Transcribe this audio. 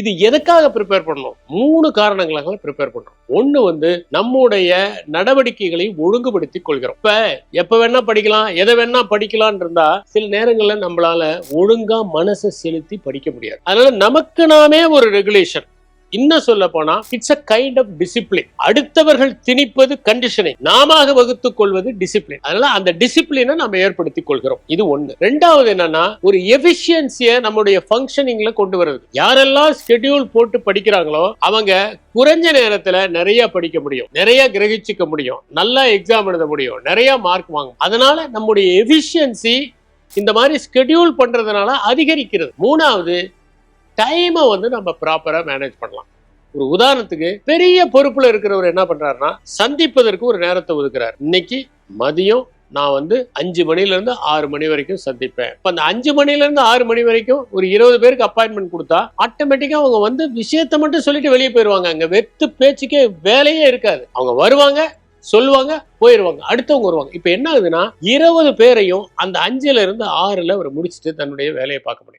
இது எதுக்காக ப்ரிப்பேர் பண்ணணும்? மூணு காரணங்களாக ப்ரிப்பேர் பண்றோம். ஒண்ணு வந்து நம்முடைய நடவடிக்கைகளை ஒழுங்குபடுத்தி கொள்கிறோம். இப்ப எப்ப வேணா படிக்கலாம் எதை வேணா படிக்கலாம் இருந்தா சில நேரங்கள்ல நம்மளால ஒழுங்கா மனசை செலுத்தி படிக்க முடியாது. அதனால நமக்கு நாமே ஒரு ரெகுலேஷன் இன்னும் சொல்ல போனா it's a kind of discipline அடுத்தவர்கள் திணிப்பது கண்டிஷனை நாம வகுத்துக் கொள்வது டிசிப்ளின் அதனால அந்த டிசிப்ளினை நம்ம ஏற்படுத்திக் கொள்கிறோம். இது ஒண்ணு. ரெண்டாவது என்னன்னா ஒரு எஃபிஷியன்சியை நம்முடைய ஃபங்க்ஷனிங்ல கொண்டு வருது யாரெல்லாம் ஸ்கெடியூல் போட்டு படிக்கிறாங்களோ அவங்க குறைஞ்ச நேரத்துல நிறைய படிக்க முடியும். நிறைய கிரகிச்சுக்க முடியும். நல்லா எக்ஸாம் எழுத முடியும். நிறைய மார்க் வாங்கும். அதனால நம்முடைய எஃபிஷியன்சி இந்த மாதிரி ஸ்கெடியூல் பண்றதுனால அதிகரிக்கிறது. மூணாவது டைமை வந்து நம்ம ப்ராப்பரா மேனேஜ் பண்ணலாம். ஒரு உதாரணத்துக்கு பெரிய பொறுப்புல இருக்கிறவர் என்ன பண்றாருன்னா சந்திப்பதற்கு ஒரு நேரத்தை ஒதுக்குறாரு. இன்னைக்கு மதியம் நான் வந்து அஞ்சு மணில இருந்து ஆறு மணி வரைக்கும் சந்திப்பேன். இப்போ அந்த அஞ்சு மணில இருந்து ஆறு மணி வரைக்கும் ஒரு இருபது பேருக்கு அப்பாயின்மெண்ட் கொடுத்தா ஆட்டோமேட்டிக்கா அவங்க வந்து விஷயத்த மட்டும் சொல்லிட்டு வெளியே போயிருவாங்க. அங்க வெத்து பேச்சுக்கே வேலையே இருக்காது. அவங்க வருவாங்க சொல்லுவாங்க போயிருவாங்க. அடுத்தவங்க வருவாங்க. இப்ப என்ன ஆகுதுன்னா இருபது பேரையும் அந்த அஞ்சுல இருந்து ஆறுல அவர் முடிச்சுட்டு தன்னுடைய வேலையை பார்க்க முடியும்.